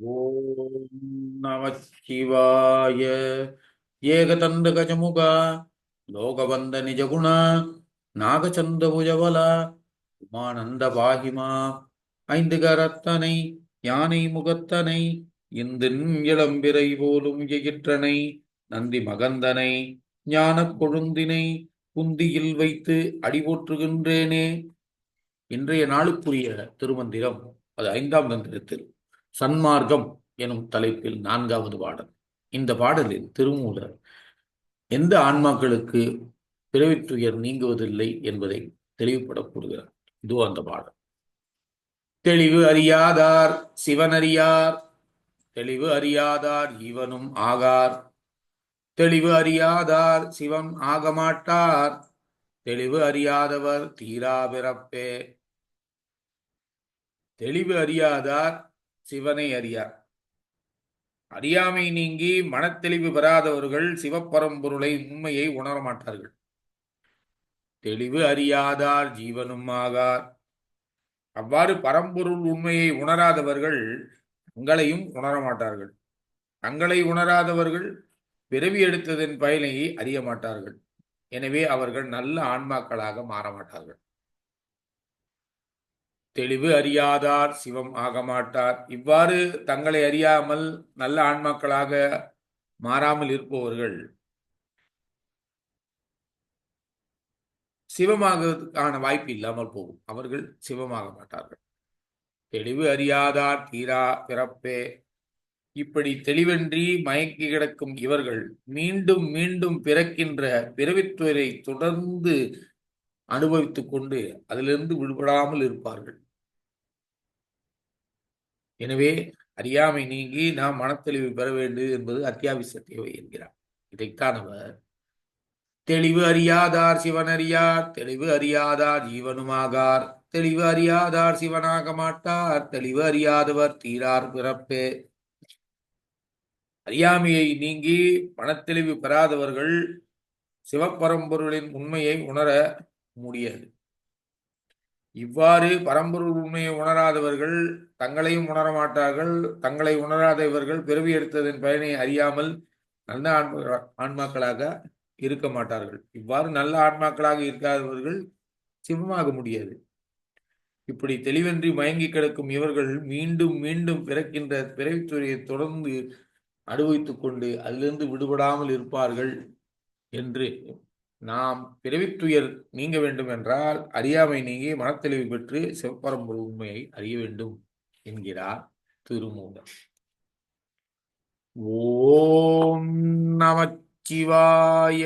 ஓம் நமச்சிவாய ஏகதந்த கஜமுக லோகவந்த நிஜகுண நாகச்சந்த புஜவல உமானந்த பாகிமா ஐந்து கரத்தனை யானை முகத்தனை இந்தின் இளம்பிறை போலும் எயிற்றனை நந்தி மகந்தனை ஞானக் கொழுந்தினை குந்தியில் வைத்து அடிபோற்றுகின்றேனே. இன்றைய நாளுக்குரிய திருமந்திரம் அது ஐந்தாம் மந்திரத்தில் சன்மார்க்கம் எனும் தலைப்பில் நான்காவது பாடல். இந்த பாடலில் திருமூலர் எந்த ஆன்மாக்களுக்கு பிறவித்துயர் நீங்குவதில்லை என்பதை தெளிவுபடக்கூறுகிறார் இதோ அந்த பாடல். தெளிவு அறியாதார் சிவனறியார் தெளிவு அறியாதார் இவனும் ஆகார். தெளிவு அறியாதார் சிவம் ஆகமாட்டார் தெளிவு அறியாதவர் தீரா பிறப்பே. தெளிவு அறியாதார் சிவனை அறியார் அறியாமை நீங்கி மனத்தெளிவு பெறாதவர்கள் சிவப்பரம்பொருளை உண்மையை உணரமாட்டார்கள் தெளிவு அறியாதார் ஜீவனும் ஆகார். அவ்வாறு பரம்பொருள் உண்மையை உணராதவர்கள் தங்களையும் உணர மாட்டார்கள். தங்களை உணராதவர்கள் பிறவி எடுத்ததன் பயனை அறிய மாட்டார்கள். எனவே அவர்கள் நல்ல ஆன்மாக்களாக மாற மாட்டார்கள். தெளிவு அறியாதார் சிவம் ஆக மாட்டார் இவ்வாறு தங்களை அறியாமல் நல்ல ஆன்மாக்களாக மாறாமல் இருப்பவர்கள் சிவமாகிறதுக்கான வாய்ப்பு இல்லாமல் போகும். அவர்கள் சிவமாக மாட்டார்கள் தெளிவு அறியாதார் தீரா பிறப்பே. இப்படி தெளிவன்றி மயங்கி கிடக்கும் இவர்கள் மீண்டும் மீண்டும் பிறக்கின்ற பிறவித்துவரை தொடர்ந்து அனுபவித்துக் கொண்டு அதிலிருந்து விடுபடாமல் இருப்பார்கள். எனவே அறியாமை நீங்கி நாம் மனத்தெளிவு பெற வேண்டும் என்பது அத்தியாவசிய தேவை என்கிறார். இதைத்தான் அவர் தெளிவு அறியாதார் சிவன் அறியார் தெளிவு அறியாதார் ஜீவனுமாகார் தெளிவு அறியாதார் சிவனாக மாட்டார் தெளிவு அறியாதவர் தீரார் பிறப்பே. அறியாமையை நீங்கி மனத்தெளிவு பெறாதவர்கள் சிவப்பரம்பொருளின் உண்மையை உணர முடியாது. இவ்வாறு பரம்பொருள் உண்மையை உணராதவர்கள் தங்களையும் உணரமாட்டார்கள் தங்களை உணராத இவர்கள் பிறவி எடுத்ததன் பயனை அறியாமல் நல்ல ஆன்ம ஆன்மாக்களாக இருக்க மாட்டார்கள். இவ்வாறு நல்ல ஆன்மாக்களாக இருக்காதவர்கள் சிவமாக முடியாது. இப்படி தெளிவன்றி மயங்கி கிடக்கும் இவர்கள் மீண்டும் மீண்டும் பிறக்கின்ற பிறவித்துறையை தொடர்ந்து அனுபவித்துக் கொண்டு அதிலிருந்து விடுபடாமல் இருப்பார்கள் என்று நாம் பிறவித்துயர் நீங்க வேண்டும் என்றால் அறியாமை நீங்கி மனத்தெளிவு பெற்று சிவப்பரம்பு உண்மையை அறிய வேண்டும் என்கிறார் திருமூலர். ஓம் நமச்சிவாய